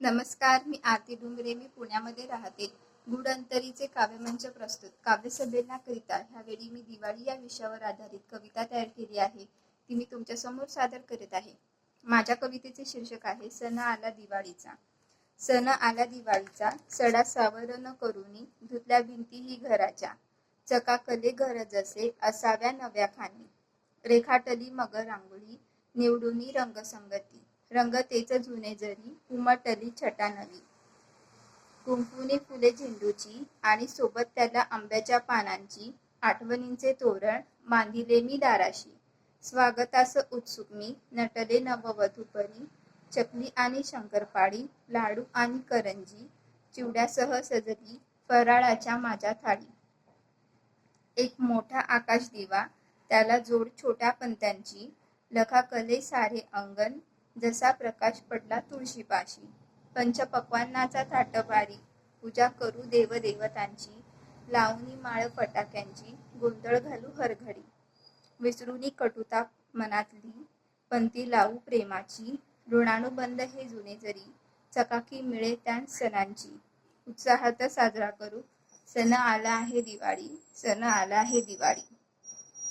नमस्कार मी आरती डुंगरे मी पुण्यामध्ये राहते. गुड अंतरीचे काव्यमंच प्रस्तुत. काव्यसंमेलनाकरिता ह्यावेळी मी दिवाळी या विषयावर आधारित कविता तयार केली आहे. ती मी तुमच्यासमोर सादर करीत आहे. माझ्या कवितेचे शीर्षक आहे सण आला दिवाळीचा. सण आला दिवाळीचा. सडा सावरण करुनी धुतल्या भिंतीही घराच्या. चकाकले घर जसे असाव्या नव्या खाणी रेखाटली मग रांगोळी निवडूनी रंगसंगती. रंगतेच जुने जरी उमटली छटा नवी कुंकुनी फुले झेंडूची आणि सोबत त्याला आंब्याच्या पानांची आठवणींचे तोरण बांधिले मी दाराशी. स्वागतास उत्सुक मी नटले नववधूपरी चकली आणि शंकरपाळी लाडू आणि करंजी चिवड्यासह सजली फराळाच्या माझ्या थाळी. एक मोठा आकाश दिवा त्याला जोड छोट्या पंत्यांची लखाकले सारे अंगण जसा प्रकाश पडला तुळशीपाशी. पंचपक्वांनाचा ताटबारी पूजा करू देवदेवतांची. लावणी माळ फटाक्यांची. गोंधळ घालू हरघडी. विसरूनी कटुता मनातली. पंती लावू प्रेमाची. ऋणानुबंध हे जुने जरी. चकाकी मिळे त्या सणांची. उत्साहात साजरा करू. सण आला आहे दिवाळी. सण आला आहे दिवाळी.